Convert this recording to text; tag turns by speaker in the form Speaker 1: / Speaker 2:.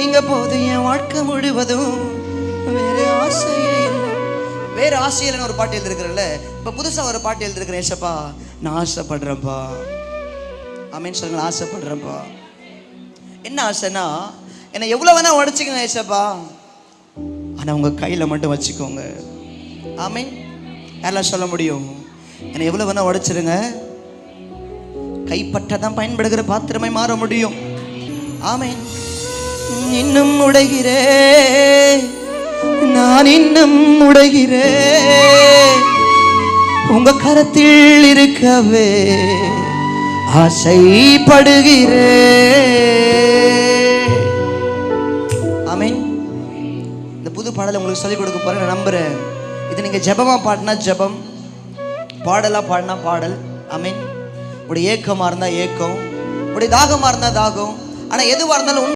Speaker 1: நீங்க போது என் வாழ்க்கை முழுவதும் வேற ஆசையே இல்லை. வேற ஒரு பாட்டு எழுதிருக்கிறல்ல இப்போ புதுசா ஒரு பாட்டு எழுதிருக்கிறேன் ஏசப்பா. நான் ஆசைப்படுறேன்ப்பா. ஆமீன் சொல்லுங்க ஆசைப்படுறேன்ப்பா. என்ன ஆசைன்னா என்னை எவ்வளோ வேணா உடச்சிக்கங்க ஏசப்பா. ஆனால் உங்கள் கையில் மட்டும் வச்சுக்கோங்க. ஆமீன். யாரெல்லாம் சொல்ல முடியும்? என்னை எவ்வளோ வேணா உடைச்சிருங்க. கைப்பற்றதான் பயன்படுகிற பாத்திரமே மாற முடியும். ஆமேன். இன்னும் உடைகிறே. நான் இன்னும் உடைகிறே. உங்க கரத்தில் இருக்கவே ஆசைப்படுகிறே. அமீன் இந்த புது பாடலை உங்களுக்கு சொல்லிக் கொடுக்க போறேன் நான் நம்புறேன். இது நீங்க ஜபமா பாடினா ஜெபம் பாடலா பாடினா பாடல். அமீன் உடைய ஏக்கமா இருந்தா ஏக்கம் உடைய தாகமா இருந்தா தாகம் ஆனா எதுவா இருந்தாலும்